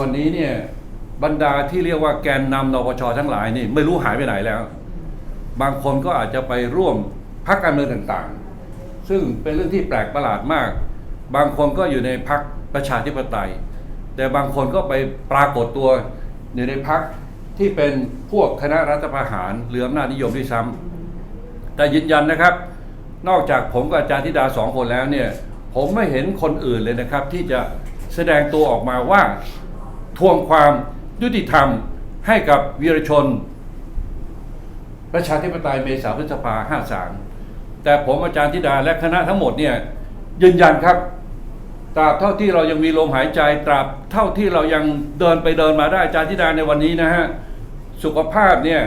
วันนี้เนี่ยบรรดาที่เรียกว่าแกนนำนปชทั้งหลายนี่ไม่รู้หายไปไหนแล้ว บางคนก็อาจจะไปร่วมพรรคการเมืองต่างๆ ซึ่งเป็นเรื่องที่แปลกประหลาดมาก บางคนก็อยู่ในพรรคประชาธิปไตย แต่บางคนก็ไปปรากฏตัวอยู่ในพรรคที่เป็นพวกคณะรัฐประหารเหรืออำนาจนิยมด้วยซ้ำแต่ยืนยันนะครับ นอกจากผมกับอาจารย์ธิดาสองคนแล้วเนี่ยผมไม่เห็นคนอื่นเลยนะครับ ที่จะแสดงตัวออกมาว่า ทวงความยุติธรรมให้กับวีรชน ประชาธิปไตยเมษาพฤษภาห้าสามแต่ผมอาจารย์ธิดาและคณะทั้งหมดเนี่ยยืนยันครับ ตราบเท่าที่เรายังมีลมหายใจ ตราบเท่าที่เรายังเดินไปเดินมาได้อาจารย์ธิดาในวันนี้นะฮะสุขภาพเนี่ย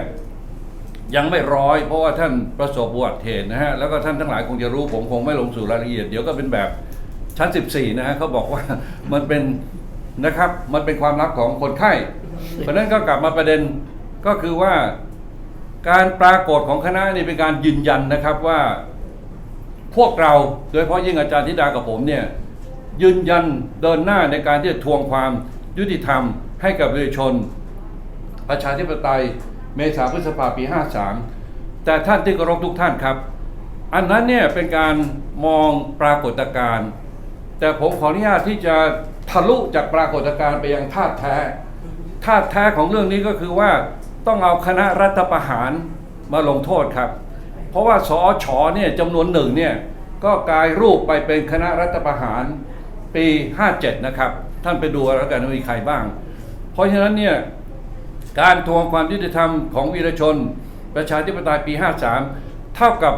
ยังไม่ร้อย เพราะว่าท่านประสบอุบัติเหตุนะฮะแล้วก็ท่านทั้งหลายคงจะรู้ผมคงไม่ลงสู่รายละเอียด เดี๋ยวก็เป็นแบบชั้น 14 นะฮะเขาบอกว่ามันเป็น นะครับ มันเป็นความลับของคนไข้ เพราะฉะนั้นก็กลับมาประเด็นก็คือว่า การปรากฏของคณะนี่เป็นการยืนยันนะครับว่า พวกเราโดยเฉพาะยิ่งอาจารย์ธิดากับผมเนี่ยยืนยันเดินหน้าในการที่จะทวงความยุติธรรมให้กับประชาชน ประชาธิปไตยเมษาพฤษภาปี 53 แต่ท่านที่เคารพทุกท่านครับ อันนั้นเนี่ยเป็นการมองปรากฏการณ์แต่ผมขออนุญาตที่จะ ทะลุจากปรากฏการณ์ไปยังธาตุแท้ธาตุแท้ของเรื่องนี้ก็คือว่าต้องเอาคณะรัฐประหารมาลงโทษครับ เพราะว่าสอชอเนี่ยจำนวนหนึ่งเนี่ยก็กลายรูปไปเป็นคณะรัฐประหารปี 57 นะครับ ท่านไปดูแล้วกันวีใครบ้าง เพราะฉะนั้นเนี่ยการทวงความยุติธรรมของวีรชน ประชาธิปไตยปี 53 เท่ากับ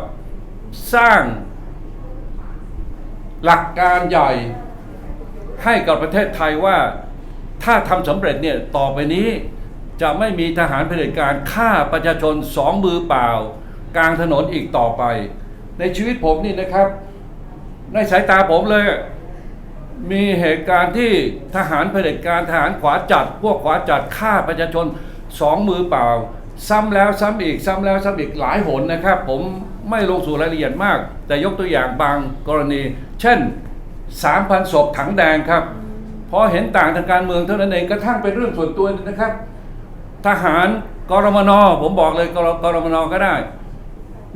สร้างหลักการใหญ่ ให้กับประเทศไทยว่าถ้าทำสำเร็จเนี่ยต่อไปนี้จะไม่มีทหารเผด็จการฆ่าประชาชนสองมือเปล่า กลางถนนอีกต่อไป ในชีวิตผมนี่นะครับ ในสายตาผมเลย มีเหตุการณ์ที่ทหารเผด็จการทหารขวาจัด พวกขวาจัดฆ่าประชาชนสองมือเปล่า ซ้ำแล้วซ้ำอีกซ้ำแล้วซ้ำอีกหลายหนนะครับ ผมไม่ลงสู่รายละเอียดมาก แต่ยกตัวอย่างบางกรณี เช่น 3,000ศพถังแดงครับพอเห็นต่างทางการเมืองเท่านั้นเองกระทั่งเป็นเรื่องส่วนตัวนะครับ ทหารกรมนผมบอกเลยกรกรมนก็ได้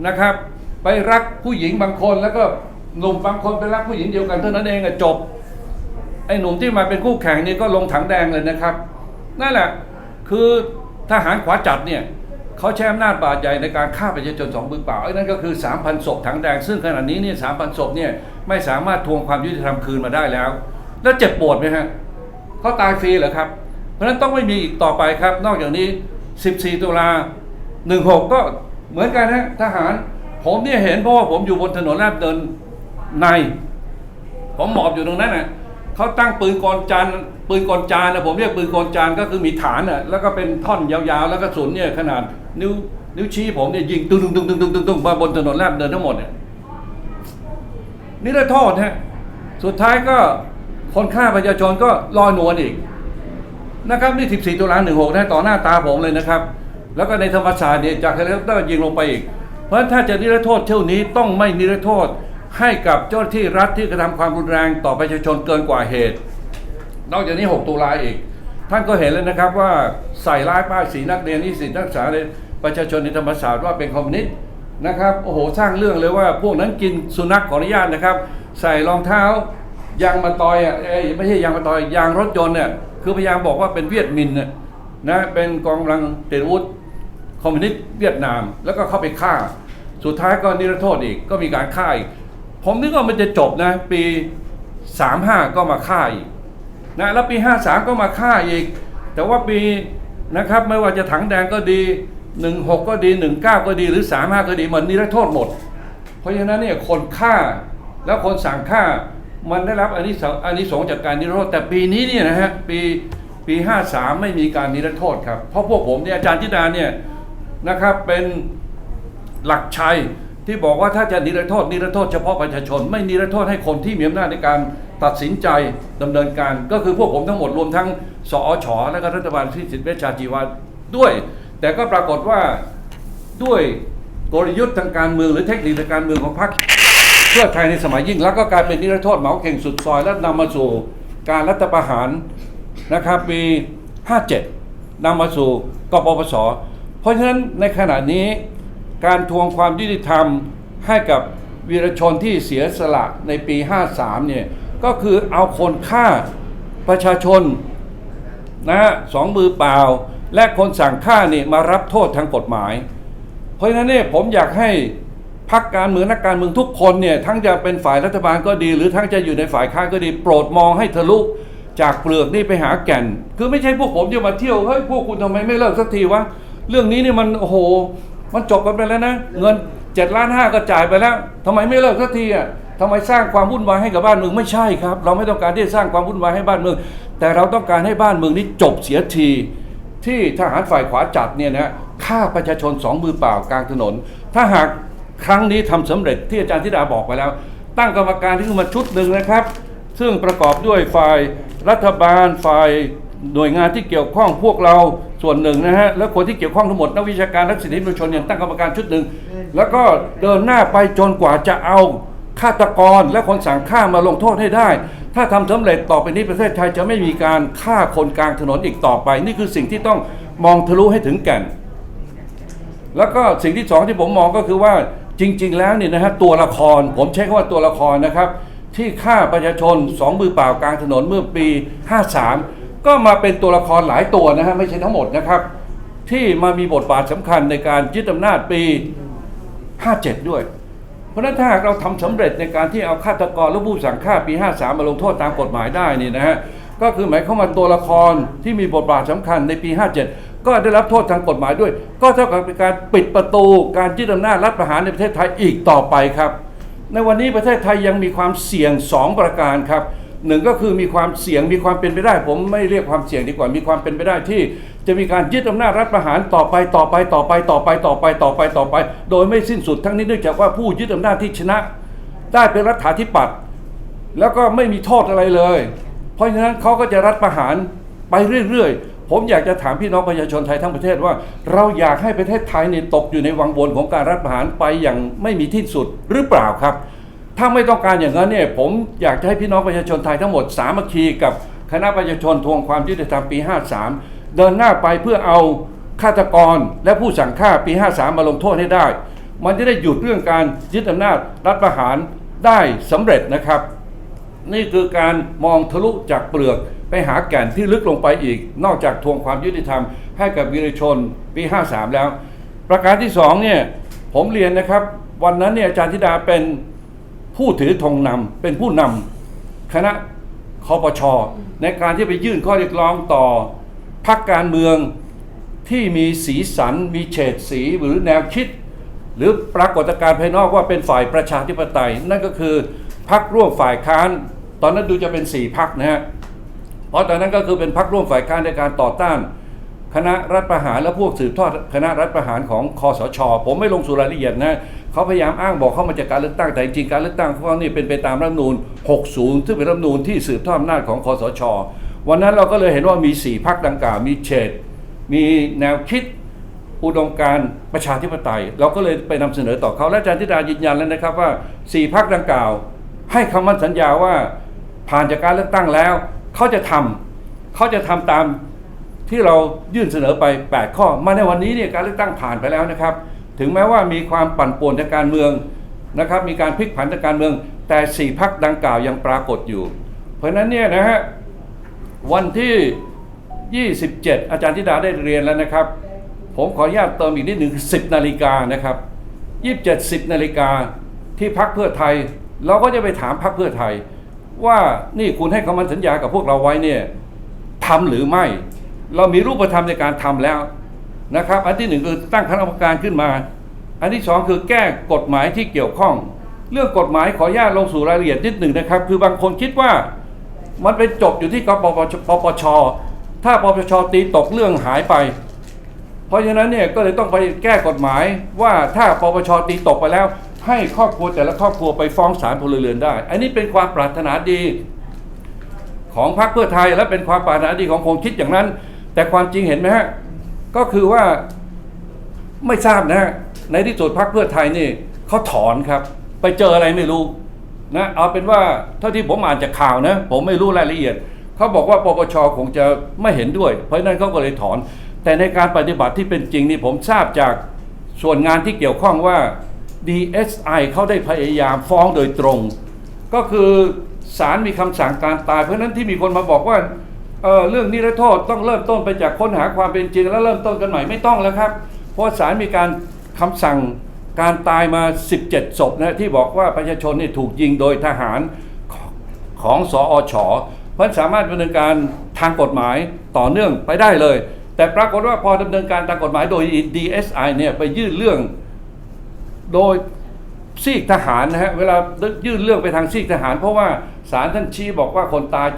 นะครับ ไปรักผู้หญิงบางคนแล้วก็หนุ่มบางคนไปรักผู้หญิงเดียวกันเท่านั้นเองอะจบไอ้หนุ่มที่มาเป็นคู่แข่งนี่ก็ลงถังแดงเลยนะครับนั่นแหละคือทหารขวาจัดเนี่ยเขาใช้อำนาจบาดใหญ่ในการฆ่าประชาชนสองมือเปล่าไอ้นั่นก็คือ 3,000ศพถังแดงซึ่งขณะนี้เนี่ย3,000ศพเนี่ย ไม่สามารถทวงความยุติธรรมคืนมาได้แล้ว แล้วเจ็บปวดไหมฮะเขาตายฟรีเหรอครับ เพราะฉะนั้นต้องไม่มีอีกต่อไปครับ นอกจากนี้ 14 ตุลา 16 ก็เหมือนกันฮะทหาร ผมเนี่ยเห็นเพราะว่าผมอยู่บนถนนลาดเดินใน ผมหมอบอยู่ตรงนั้นน่ะเขาตั้งปืนกลจานปืนกลจานนะผมเรียกปืนกลจานก็คือมีฐานน่ะแล้วก็เป็นท่อนยาวๆ แล้วก็สุนเนี่ยขนาดนิ้วนิ้วชี้ผมเนี่ยยิงตึ้งตึ้งตึ้งตึ้งตึ้งตึ้งตึ้งมาบนถนนลาดเดินทั้งหมดเนี่ย นี่ได้โทษฮะสุดท้ายก็คนฆ่าประชาชนก็ลอยนวลอีกนะครับนี่ 14 ตุลา16นะต่อหน้าตาผมเลยนะครับ แล้วก็ในธรรมศาสตร์เนี่ยจากเฮลิคอปเตอร์ยิงลงไปอีก เพราะฉะนั้นถ้าจะนิรโทษเที่ยวนี้ต้องไม่นิรโทษให้กับเจ้าหน้าที่รัฐที่กระทำความรุนแรงต่อประชาชนเกินกว่าเหตุ นอกจากนี้ 6 ตุลาอีก ท่านก็เห็นแล้วนะครับว่าใส่ร้ายป้ายสีนักเรียนนิสิตนักศึกษาในประชาชนในธรรมศาสตร์ว่าเป็นคอมมิวนิสต์ นะครับโอ้โหสร้างเรื่องเลยว่าพวกนั้นกินสุนัขขออนุญาตนะครับ ใส่รองเท้ายางมาตอยอะเอ้ยไม่ใช่ยางมาตอยยางรถยนต์เนี่ยคือพยายามบอกว่าเป็นเวียดมินน่ะนะเป็นกองกำลังเตรียมอาวุธคอมมิวนิสต์เวียดนาม แล้วก็เข้าไปฆ่า สุดท้ายก็นิรโทษอีกก็มีการฆ่าอีกผมนึกว่ามันจะจบนะ ปี 35 ก็มาฆ่าอีกนะแล้วปี 53 ก็มาฆ่าอีก แต่ว่าปีนะครับไม่ว่าจะถังแดงก็ดี 16ก็ดี19ก็ดีหรือ35ก็ดีมันนิรโทษหมด เพราะฉะนั้นเนี่ยคนฆ่าแล้วคนสั่งฆ่ามันได้รับอันนี้อันนี้สงจากการนิรโทษ แต่ปีนี้เนี่ยนะฮะปีปี53ไม่มีการนิรโทษครับเพราะพวกผมเนี่ยอาจารย์จิดาเนี่ยนะครับเป็นหลักชัยที่บอกว่าถ้าจะนิรโทษนิรโทษเฉพาะประชาชน ไม่นิรโทษให้คนที่มีอำนาจในการตัดสินใจดำเนินการ ก็คือพวกผมทั้งหมดรวมทั้งสอชและก็รัฐบาลที่สิทธิเวชชาชีวาด้วย แต่ก็ปรากฏว่าด้วยกลยุทธ์ทางการเมืองหรือเทคนิคทางการเมืองของพรรคเพื่อไทยในสมัยยิ่งแล้วก็กลายเป็นนิรโทษเหมาเข่งสุดซอยและนำมาสู่การรัฐประหารนะครับปี 57นำมาสู่กปปส เพราะฉะนั้นในขณะนี้การทวงความยุติธรรมให้กับวีรชนที่เสียสละในปี 53 เนี่ยก็คือเอาคนฆ่าประชาชนนะสองมือเปล่า และคนสั่งฆ่านี่มารับโทษทางกฎหมาย เพราะฉะนั้นเนี่ยผมอยากให้พักการเมืองนักการเมืองทุกคนเนี่ยทั้งจะเป็นฝ่ายรัฐบาลก็ดี หรือทั้งจะอยู่ในฝ่ายค้านก็ดี โปรดมองให้ทะลุจากเปลือกนี่ไปหาแก่น คือไม่ใช่พวกผมจะมาเที่ยวเฮ้ยพวกคุณทำไมไม่เลิกสักทีวะเรื่องนี้เนี่ยมันโอ้โหมันจบกันไปแล้วนะ เงินเจ็ดล้านห้าก็จ่ายไปแล้วทำไมไม่เลิกสักทีอะทำไมสร้างความวุ่นวายให้กับบ้านเมืองไม่ใช่ครับ เราไม่ต้องการที่จะสร้างความวุ่นวายให้บ้านเมือง แต่เราต้องการให้บ้านเมืองนี้จบเสียที ที่ทหารฝ่ายขวาจัดเนี่ยนะฆ่าประชาชนสองมือเปล่ากลางถนน ถ้าหากครั้งนี้ทำสำเร็จที่อาจารย์ธิดาบอกไปแล้ว ตั้งกรรมการที่มาชุดหนึ่งนะครับ ซึ่งประกอบด้วยฝ่ายรัฐบาลฝ่ายหน่วยงานที่เกี่ยวข้องพวกเราส่วนหนึ่งนะฮะและคนที่เกี่ยวข้องทั้งหมดนักวิชาการนักสิทธิมนุษยชนเนี่ยตั้งกรรมการชุดหนึ่งแล้วก็เดินหน้าไปจนกว่าจะเอา ฆาตกรและคนสั่งฆ่ามาลงโทษให้ได้ ถ้าทำสำเร็จต่อไปนี้ประเทศไทยจะไม่มีการฆ่าคนกลางถนนอีกต่อไป นี่คือสิ่งที่ต้องมองทะลุให้ถึงแก่น แล้วก็สิ่งที่สองที่ผมมองก็คือว่าจริง ๆ แล้วเนี่ยนะฮะตัวละคร ผมใช้คำว่าตัวละครนะครับ ที่ฆ่าประชาชนสองมือเปล่ากลางถนนเมื่อปี 53 ก็มาเป็นตัวละครหลายตัวนะฮะไม่ใช่ทั้งหมดนะครับ ที่มามีบทบาทสำคัญในการยึดอำนาจปี 57 ด้วย ราะฉะนั้นถ้าหากเราทำสำเร็จในการที่เอาฆาตกรและผู้สั่งฆ่าปี 53 มาลงโทษตามกฎหมายได้นี่นะฮะก็คือหมายความว่าตัวละครที่มีบทบาทสำคัญในปี 57 ก็ได้รับโทษทางกฎหมายด้วย ก็เท่ากับเป็นการปิดประตูการยึดอำนาจรัฐประหารในประเทศไทยอีกต่อไปครับ ในวันนี้ประเทศไทยยังมีความเสี่ยง 2 ประการครับ หนึ่งก็คือมีความเสี่ยงมีความเป็นไปได้ ผมไม่เรียกความเสี่ยงดีกว่ามีความเป็นไปได้ที่ จะมีการยึดอำนาจรัฐประหารต่อไปต่อไปต่อไปต่อไปต่อไปต่อไปต่อไป โดยไม่สิ้นสุดทั้งนี้เนื่องจากว่าผู้ยึดอำนาจที่ชนะ ได้เป็นรัฐาธิปัตย์แล้วก็ไม่มีโทษอะไรเลย เพราะฉะนั้นเขาก็จะรัฐประหารไปเรื่อยๆ ผมอยากจะถามพี่น้องประชาชนไทยทั้งประเทศว่า เราอยากให้ประเทศไทยเนี่ยตกอยู่ในวังวนของการรัฐประหารไปอย่างไม่มีที่สุดหรือเปล่าครับ ถ้าไม่ต้องการอย่างนั้นเนี่ยผมอยากจะให้พี่น้องประชาชนไทยทั้งหมดสามัคคีกับคณะประชาชนทวงความยุติธรรมปี 53 เดินหน้าไปเพื่อเอาฆาตกรและผู้สั่งฆ่าปี 53 มาลงโทษให้ได้ มันจะได้หยุดเรื่องการยึดอำนาจรัฐประหารได้สำเร็จนะครับ นี่คือการมองทะลุจากเปลือกไปหาแก่นที่ลึกลงไปอีก นอกจากทวงความยุติธรรมให้กับวีรชนปี 53 แล้ว ประการที่สองเนี่ยผมเรียนนะครับ วันนั้นเนี่ยอาจารย์ธิดาเป็น ผู้ถือธงนำเป็นผู้นำคณะคอปชในการที่ไปยื่นข้อเรียกร้องต่อพรรคการเมืองที่มีสีสัน มีเฉดสีหรือแนวคิด หรือปรากฏการณ์ภายนอกว่าเป็นฝ่ายประชาธิปไตย นั่นก็คือพักร่วมฝ่ายค้าน ตอนนั้นดูจะเป็นสี่พักนะฮะเพราะตอนนั้นก็คือเป็นพักร่วมฝ่ายค้านในการต่อต้าน คณะรัฐประหารและพวกสืบทอดคณะรัฐประหารของคอสช ผมไม่ลงสู่รายละเอียดนะ เขาพยายามอ้างบอกเข้ามาจากการเลือกตั้งแต่จริงการเลือกตั้งของเขานี่เป็นไปตามรัฐมนูญ60 ซึ่งเป็นรัฐมนูญที่สืบทอดอำนาจของคอสช วันนั้นเราก็เลยเห็นว่ามีสี่พักดังกล่าวมีเฉดมีแนวคิดอุดมการประชาธิปไตย เราก็เลยไปนำเสนอต่อเขาและอาจารย์ธิดายืนยันแล้วนะครับว่าสี่พักดังกล่าว ให้คำมั่นสัญญาว่าผ่านจากการเลือกตั้งแล้ว เขาจะทำเขาจะทำตามที่เรายื่นเสนอไป 8 ข้อ มาในวันนี้เนี่ยการเลือกตั้งผ่านไปแล้วนะครับ ถึงแม้ว่ามีความปั่นป่วนทางการเมืองนะครับ มีการพลิกผันทางการเมือง แต่สี่พักดังกล่าวยังปรากฏอยู่ เพราะฉะนั้นเนี่ยนะฮะวันที่ 27 อาจารย์ธิดาได้เรียนแล้วนะครับ ผมขออนุญาตเติมอีกนิดหนึ่ง10 นาฬิกานะครับ 27 10 นาฬิกาที่พักเพื่อไทย เราก็จะไปถามพักเพื่อไทย ว่านี่คุณให้คำมั่นสัญญากับพวกเราไว้เนี่ยทำหรือไม่ เรามีรูปธรรมในการทำแล้ว นะครับ อันที่หนึ่งคือตั้งคณะกรรมการขึ้นมา อันที่สองคือแก้กฎหมายที่เกี่ยวข้อง เรื่องกฎหมายขออนุญาตลงสู่รายละเอียดนิดหนึ่งนะครับ คือบางคนคิดว่ามันเป็นจบอยู่ที่กปปชปปช ถ้าปปชตีตกเรื่องหายไป เพราะฉะนั้นเนี่ยก็เลยต้องไปแก้กฎหมายว่าถ้าปปชตีตกไปแล้ว ให้ครอบครัวแต่ละครอบครัวไปฟ้องศาลพลเรือนได้ อันนี้เป็นความปรารถนาดีของพรรคเพื่อไทยและเป็นความปรารถนาดีของคนคิดอย่างนั้น แต่ความจริงเห็นไหมฮะ ก็คือว่าไม่ทราบนะในที่สุดพรรคเพื่อไทยนี่เขาถอนครับ ไปเจออะไรไม่รู้นะเอาเป็นว่าเท่าที่ผมอ่านจากข่าวนะ ผมไม่รู้รายละเอียดเขาบอกว่าปปชคงจะไม่เห็นด้วย เพราะนั้นเขาก็เลยถอน แต่ในการปฏิบัติที่เป็นจริงนี่ผมทราบจากส่วนงานที่เกี่ยวข้องว่า DSI เขาได้พยายามฟ้องโดยตรง ก็คือศาลมีคำสั่งการตาย เพราะนั้นที่มีคนมาบอกว่า เออเรื่องนิรโทษต้องเริ่มต้นไปจากค้นหาความเป็นจริง แล้วเริ่มต้นกันใหม่ไม่ต้องแล้วครับ เพราะศาลมีการคำสั่งการตายมา 17ศพนะที่บอกว่าประชาชนนี่ถูกยิงโดยทหารของของสอชเพราะสามารถดำเนินการทางกฎหมายต่อเนื่องไปได้เลย แต่ปรากฏว่าพอดำเนินการตามกฎหมายโดย DSI เนี่ยไปยื่นเรื่องโดยซีกทหารนะฮะเวลายื่นเรื่องไปทางซีกทหาร เพราะว่าศาลท่านชี้บอกว่าคนตาย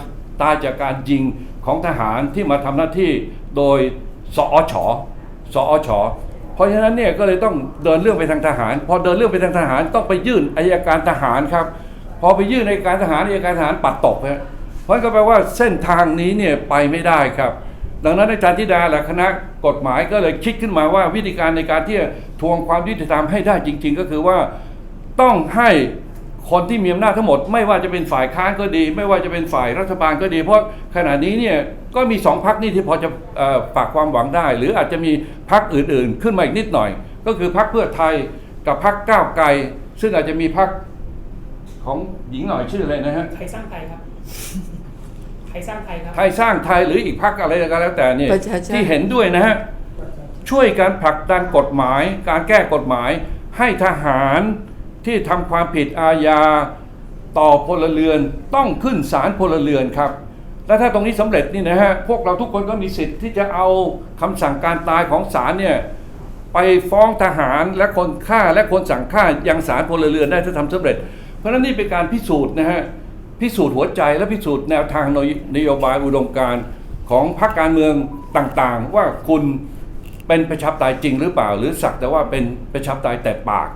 ตายจากการยิง ของทหารที่มาทำหน้าที่โดยสอชสอชเพราะฉะนั้นเนี่ยก็เลยต้องเดินเรื่องไปทางทหาร พอเดินเรื่องไปทางทหารต้องไปยื่นอายการทหารครับ พอไปยื่นอายการทหารอายการทหารปัดตกฮะเพราะนั้นก็แปลว่าเส้นทางนี้เนี่ยไปไม่ได้ครับ ดังนั้นอาจารย์ธิดาและคณะกฎหมายก็เลยคิดขึ้นมาว่าวิธีการในการที่จะทวงความยุติธรรมให้ได้จริง ๆ ก็คือว่าต้องให้ คนที่มีอำนาจทั้งหมด ไม่ว่าจะเป็นฝ่ายค้านก็ดี ไม่ว่าจะเป็นฝ่ายรัฐบาลก็ดี เพราะขณะนี้เนี่ยก็มีสองพักนี่ที่พอจะเอ่อฝากความหวังได้ หรืออาจจะมีพักอื่นๆ ขึ้นมาอีกนิดหน่อย ก็คือพักเพื่อไทยกับพักก้าวไกล ซึ่งอาจจะมีพักของหญิงหน่อยชื่ออะไรนะฮะไทยสร้างไทยครับไทยสร้างไทยครับไทยสร้างไทยหรืออีกพรรคอะไรก็แล้วแต่เนี่ยประชาชาติที่เห็นด้วยนะฮะช่วยการผลักดันกฎหมาย การแก้กฎหมายให้ทหาร ที่ทำความผิดอาญาต่อพลเรือนต้องขึ้นศาลพลเรือนครับ และถ้าตรงนี้สำเร็จนี่นะฮะพวกเราทุกคนก็มีสิทธิ์ที่จะเอาคำสั่งการตายของศาลเนี่ยไปฟ้องทหารและคนฆ่าและคนสั่งฆ่ายังศาลพลเรือนได้ถ้าทำสำเร็จ เพราะฉะนั้นนี่เป็นการพิสูจน์นะฮะพิสูจน์หัวใจและพิสูจน์แนวทางนโยนโยบายอุดมการณ์ของพรรคการเมืองต่างๆ ว่าคุณเป็นประชาธิปไตยจริงหรือเปล่า หรือสักแต่ว่าเป็นประชาธิปไตยแต่ปาก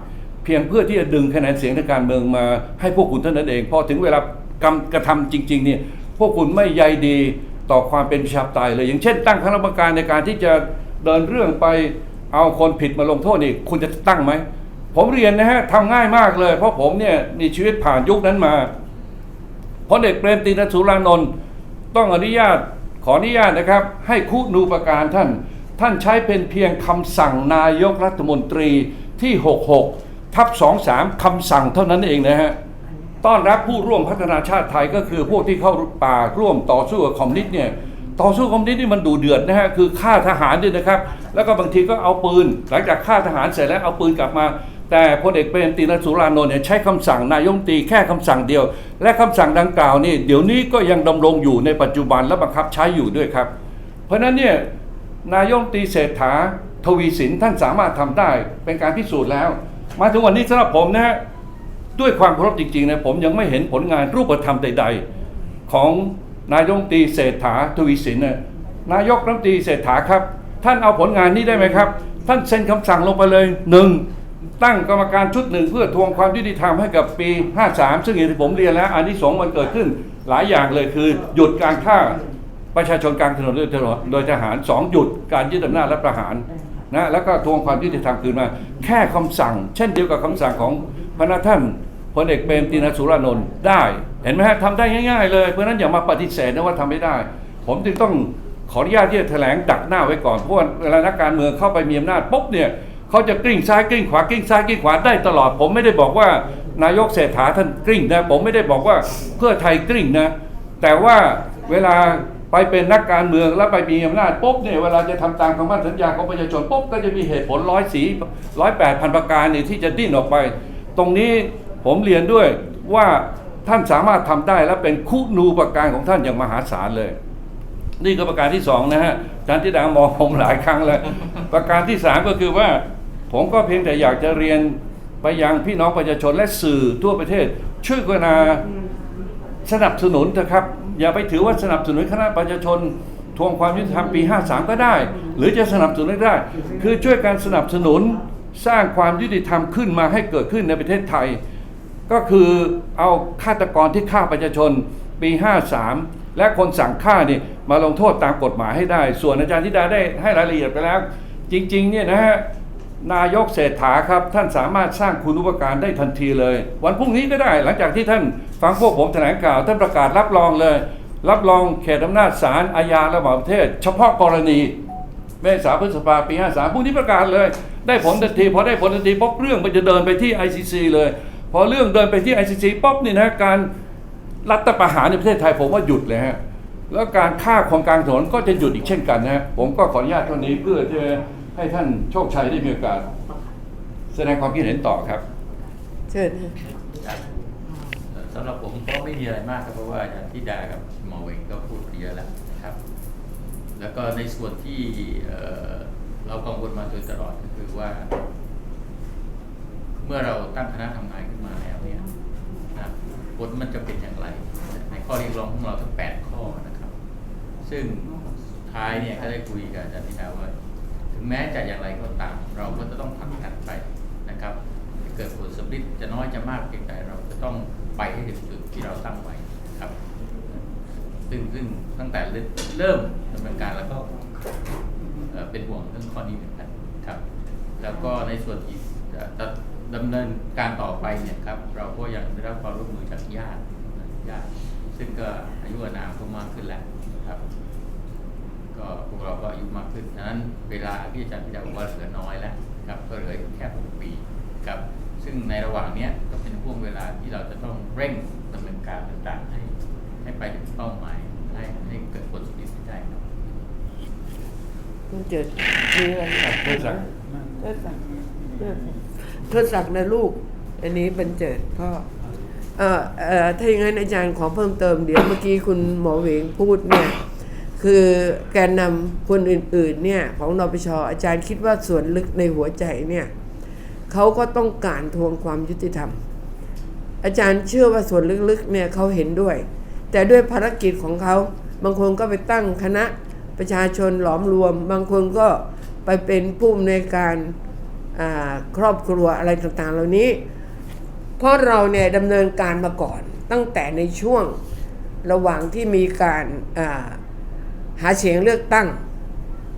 เพียงเพื่อที่จะดึงคะแนนเสียงทางการเมืองมาให้พวกคุณเท่านั้นเอง พอถึงเวลากำกระทำจริงๆเนี่ยพวกคุณไม่ใยดีต่อความเป็นประชาธิปไตยเลย อย่างเช่น ตั้งคณะกรรมการในการที่จะเดินเรื่องไปเอาคนผิดมาลงโทษนี่คุณจะตั้งไหม ผมเรียนนะฮะทำง่ายมากเลย เพราะผมเนี่ยมีชีวิตผ่านยุคนั้นมาพลเอกเปรมตินสุรานนท์ต้องอนุญาตขออนุญาตนะครับ ให้คุณูปการท่าน ท่านใช้เป็นเพียงคำสั่งนายกรัฐมนตรีที่ 66 ทับ23คำสั่งเท่านั้นเองนะฮะต้อนรับผู้ร่วมพัฒนาชาติไทยก็คือพวกที่เข้าป่าร่วมต่อสู้กับคอมมิวนิสต์เนี่ยต่อสู้คอมมิวนิสต์นี่มันดูเดือดนะฮะคือฆ่าทหารด้วยนะครับ แล้วก็บางทีก็เอาปืน หลังจากฆ่าทหารเสร็จแล้วเอาปืนกลับมา แต่พลเอกเปรมตินสุรานนท์เนี่ยใช้คำสั่งนายมตรีแค่คำสั่งเดียว และคำสั่งดังกล่าวนี่เดี๋ยวนี้ก็ยังดำรงอยู่ในปัจจุบันและบังคับใช้อยู่ด้วยครับ เพราะฉะนั้นเนี่ยนายมตรีเศรษฐาทวีสินท่านสามารถทำได้เป็นการพิสูจน์แล้ว มาถึงวันนี้สำหรับผมนะฮะด้วยความเคารพจริงๆนะผมยังไม่เห็นผลงานรูปธรรมใด ๆ ของนายกรัฐมนตรีเศรษฐาทวีสินนะนายกรัฐมนตรีเศรษฐาครับ ท่านเอาผลงานนี้ได้ไหมครับ ท่านเซ็นคำสั่งลงไปเลยหนึ่งตั้งกรรมการชุดหนึ่งเพื่อทวงความยุติธรรมให้กับปี 53 ซึ่งอย่างที่ผมเรียนแล้วอันที่สองมันเกิดขึ้นหลายอย่างเลยคือ หยุดการฆ่าประชาชนกลางถนนโดยถนนโดยทหารสองหยุดการยึดอำนาจและประหาร นะแล้วก็ทวงความยุติธรรมคืนมา แค่คำสั่ง เช่นเดียวกับคำสั่งของพระนท่านพลเอกเปรมตินสุรานนท์ได้ เห็นไหมฮะทำได้ง่ายๆ เลยเพราะนั้นอย่ามาปฏิเสธนะว่าทำไม่ได้ ผมจึงต้องขออนุญาตที่จะแถลงดักหน้าไว้ก่อนเพราะว่าเวลานักการเมืองเข้าไปมีอำนาจปุ๊บเนี่ยเขาจะกลิ้งซ้ายกลิ้งขวากลิ้งซ้ายกลิ้งขวาได้ตลอด ผมไม่ได้บอกว่านายกเศรษฐาท่านกลิ้งนะผมไม่ได้บอกว่าเพื่อไทยกลิ้งนะแต่ว่าเวลา ไปเป็นนักการเมืองแล้วไปมีอำนาจปุ๊บเนี่ยเวลาจะทำตามคำมั่นสัญญาของประชาชนปุ๊บก็จะมีเหตุผลร้อยสีร้อยแปดพันประการเนี่ยที่จะดิ้นออกไป ตรงนี้ผมเรียนด้วยว่าท่านสามารถทำได้และเป็นคุณูปการของท่านอย่างมหาศาลเลย นี่ก็ประการที่สองนะฮะอาจารย์ที่ดังมองผมหลายครั้งแล้วประการที่สามก็คือว่า ผมก็เพียงแต่อยากจะเรียนไปยังพี่น้องประชาชนและสื่อทั่วประเทศ ช่วยกรุณาสนับสนุนเถอะครับ อย่าไปถือว่าสนับสนุนคณะประชาชนทวงความยุติธรรมปี 53 ก็ได้ หรือจะสนับสนุนได้ คือช่วยการสนับสนุนสร้างความยุติธรรมขึ้นมาให้เกิดขึ้นในประเทศไทย ก็คือเอาฆาตกรที่ฆ่าประชาชนปี 53 และคนสั่งฆ่านี่มาลงโทษตามกฎหมายให้ได้ ส่วนอาจารย์ธิดาได้ให้รายละเอียดไปแล้ว จริงๆเนี่ยนะฮะ นายกเศรษฐาครับ ท่านสามารถสร้างคุณูปการได้ทันทีเลย วันพรุ่งนี้ก็ได้ หลังจากที่ท่านฟังพวกผมแถลงข่าว ท่านประกาศรับรองเลย รับรองเขตอำนาจศาลอาญาระหว่างประเทศ เฉพาะกรณีเมษาพฤษภาปี53พวกนี้ประกาศเลย ได้ผลทันทีพอได้ผลทันทีปุ๊บเรื่องมันจะเดินไปที่ ICC เลย พอเรื่องเดินไปที่ ICC ปุ๊บนี่นะการรัฐประหารในประเทศไทยผมว่าหยุดเลยฮะแล้วการฆ่าคนกลางถนนก็จะหยุดอีกเช่นกันนะฮะผมก็ขออนุญาตเท่านี้เพื่อจะ ให้ท่านโชคชัยได้มีโอกาส แสดงความคิดเห็นต่อครับ เชิญนะครับเอ่อสำหรับผมก็ไม่มีอะไรมากครับเพราะว่าอาจารย์ธิดากับหมอเวงก็พูดไปเยอะแล้วนะครับ แล้วก็ในส่วนที่เอ่อเรากังวลมาโดยตลอดก็คือว่า เมื่อเราตั้งคณะทำงานขึ้นมาแล้วเนี่ยนะผลมันจะเป็นอย่างไร ในข้อเรียกร้องของเราทั้ง 8 ข้อนะครับ ซึ่งสุดท้ายเนี่ยก็ได้คุยกับอาจารย์ธิดาว่าถึง แม้จะอย่างไรก็ตาม เราก็จะต้องผลักดันไปนะครับจะเกิดผลสำลิดจะน้อยจะมากเพียงใดเราจะต้องไปให้ถึงจุดที่เราตั้งไว้ครับ ซึ่งซึ่งตั้งแต่เริ่มดำเนินการแล้วก็เป็นห่วงเรื่องข้อนี้เหมือนกันครับ แล้วก็ในส่วนที่จะจะดำเนินการต่อไปเนี่ยครับ เราก็ยังได้รับความร่วมมือจากญาติญาติซึ่งก็อายุอานามก็มากขึ้นแล้วครับ ก็พวกเราก็อายุมากขึ้นดังนั้น เวลาที่อาจารย์พิจารณาว่าเหลือน้อยแล้วครับก็เหลือแค่6ปีครับซึ่งในระหว่างนี้ก็เป็นห่วงเวลาที่เราจะต้องเร่งดำเนินการต่างๆให้ให้ไปถึงเป้าหมายให้ให้เกิดผลสำเร็จได้ครับคุณเจิดมีอะไรเทิดศักดิ์เทิดศักดิ์เทิดศักดิ์เทิดศักดิ์นะลูก อันนี้บรรเจิดพ่อเอ่อเอ่อถ้าอย่างนั้นอาจารย์ขอเพิ่มเติมเดี๋ยวเมื่อกี้คุณหมอเหวงพูดเนี่ย คือแกนนำคนอื่นๆเนี่ยของนปชอาจารย์คิดว่าส่วนลึกในหัวใจเนี่ยเขาก็ต้องการทวงความยุติธรรม อาจารย์เชื่อว่าส่วนลึกๆเนี่ยเขาเห็นด้วย แต่ด้วยภารกิจของเขาบางคนก็ไปตั้งคณะประชาชนหลอมรวม บางคนก็ไปเป็นผู้อำนวยการครอบครัวอะไรต่างๆ เหล่านี้ เพราะเราเนี่ยดำเนินการมาก่อนตั้งแต่ในช่วงระหว่างที่มีการอ่า หาเสียงเลือกตั้ง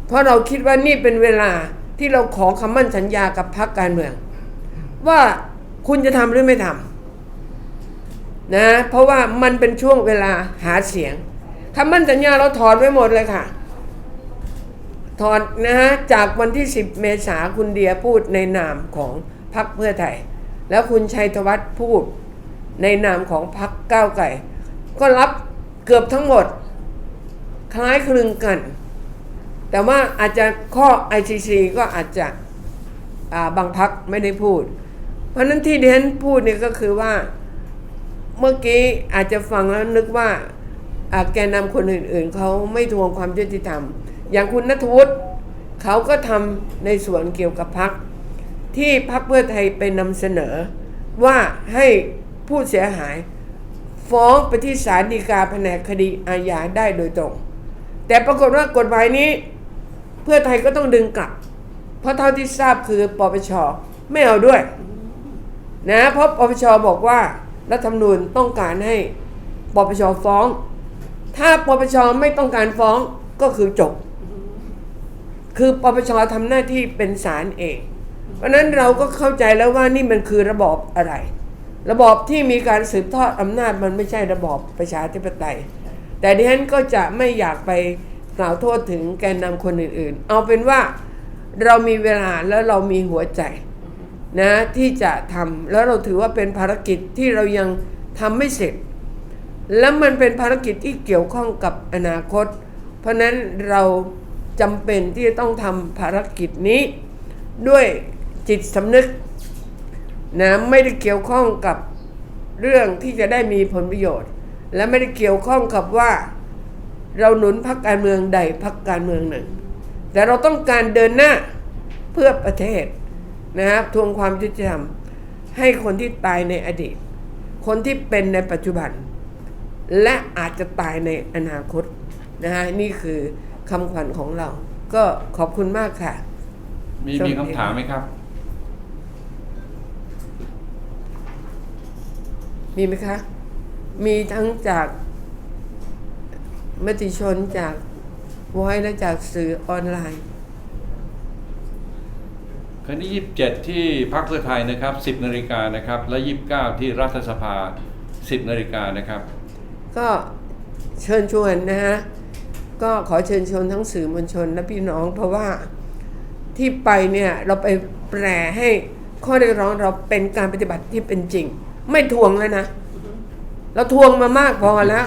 เพราะเราคิดว่านี่เป็นเวลาที่เราขอคำมั่นสัญญากับพรรคการเมือง ว่าคุณจะทำหรือไม่ทำนะเพราะว่ามันเป็นช่วงเวลาหาเสียงคำมั่นสัญญาเราถอนไว้หมดเลยค่ะ ถอนนะฮะจากวันที่ 10 เมษาคุณเดียพูดในนามของพรรคเพื่อไทย แล้วคุณชัยธวัฒน์พูดในนามของพรรคก้าวไก่ ก็รับเกือบทั้งหมด คล้ายคลึงกัน แต่ว่าอาจจะข้อ ICC ก็อาจจะาบางพักไม่ได้พูด เพราะนั้นที่เดนพูดเนี่ยก็คือว่าเมื่อกี้อาจจะฟังแล้วนึกว่าอ่าแกนนำคนอื่นๆ เขาไม่ทวงความยุติธรรม อย่างคุณนัทวุฒิเขาก็ทำในส่วนเกี่ยวกับพักที่พักเพื่อไทยไปนำเสนอ ว่าให้ผู้เสียหาย ฟ้องไปที่ศาลฎีกาแผนกคดีอาญาได้โดยตรง แต่ปรากฏว่ากฎหมายนี้ เพื่อไทยก็ต้องดึงกลับ เพราะเท่าที่ทราบคือปปชไม่เอาด้วยนะเพราะปปชบอกว่ารัฐธรรมนูญต้องการให้ปปชฟ้อง ถ้าปปชไม่ต้องการฟ้องก็คือจบ คือปปชทำหน้าที่เป็นศาลเอง เพราะฉะนั้นเราก็เข้าใจแล้วว่านี่มันคือระบอบอะไร ระบอบที่มีการสืบทอดอำนาจมันไม่ใช่ระบอบประชาธิปไตย แต่ดิฉันก็จะไม่อยากไปกล่าวโทษถึงแกนนำคนอื่นๆ เอาเป็นว่าเรามีเวลาแล้วเรามีหัวใจนะที่จะทำแล้วเราถือว่าเป็นภารกิจที่เรายังทำไม่เสร็จ แล้วมันเป็นภารกิจที่เกี่ยวข้องกับอนาคต เพราะฉะนั้นเราจำเป็นที่จะต้องทำภารกิจนี้ ด้วยจิตสำนึกนะไม่ได้เกี่ยวข้องกับเรื่องที่จะได้มีผลประโยชน์ และไม่ได้เกี่ยวข้องกับว่า เราหนุนพรรคการเมืองใดพรรคการเมืองหนึ่ง แต่เราต้องการเดินหน้าเพื่อประเทศนะครับทวงความยุติธรรม ให้คนที่ตายในอดีต คนที่เป็นในปัจจุบัน และอาจจะตายในอนาคตนะฮะนี่คือคำขวัญของเรา ก็ขอบคุณมากค่ะ มีสวัสดีมีคำถามไหมครับ มีไหมคะ มีทั้งจากมติชนจากวอยและจากสื่อออนไลน์ครั้งที่ 27 ที่พักเพื่อไทยนะครับ 10นาฬิกานะครับ และ 29 ที่รัฐสภา 10นาฬิกานะครับ ก็เชิญชวนนะฮะ ก็ขอเชิญชวนทั้งสื่อมวลชนและพี่น้อง เพราะว่าที่ไปเนี่ย เราไปแปลให้ข้อเรียกร้องเราเป็นการปฏิบัติที่เป็นจริง ไม่ทวงแล้วนะ เราทวงมามากพอแล้ว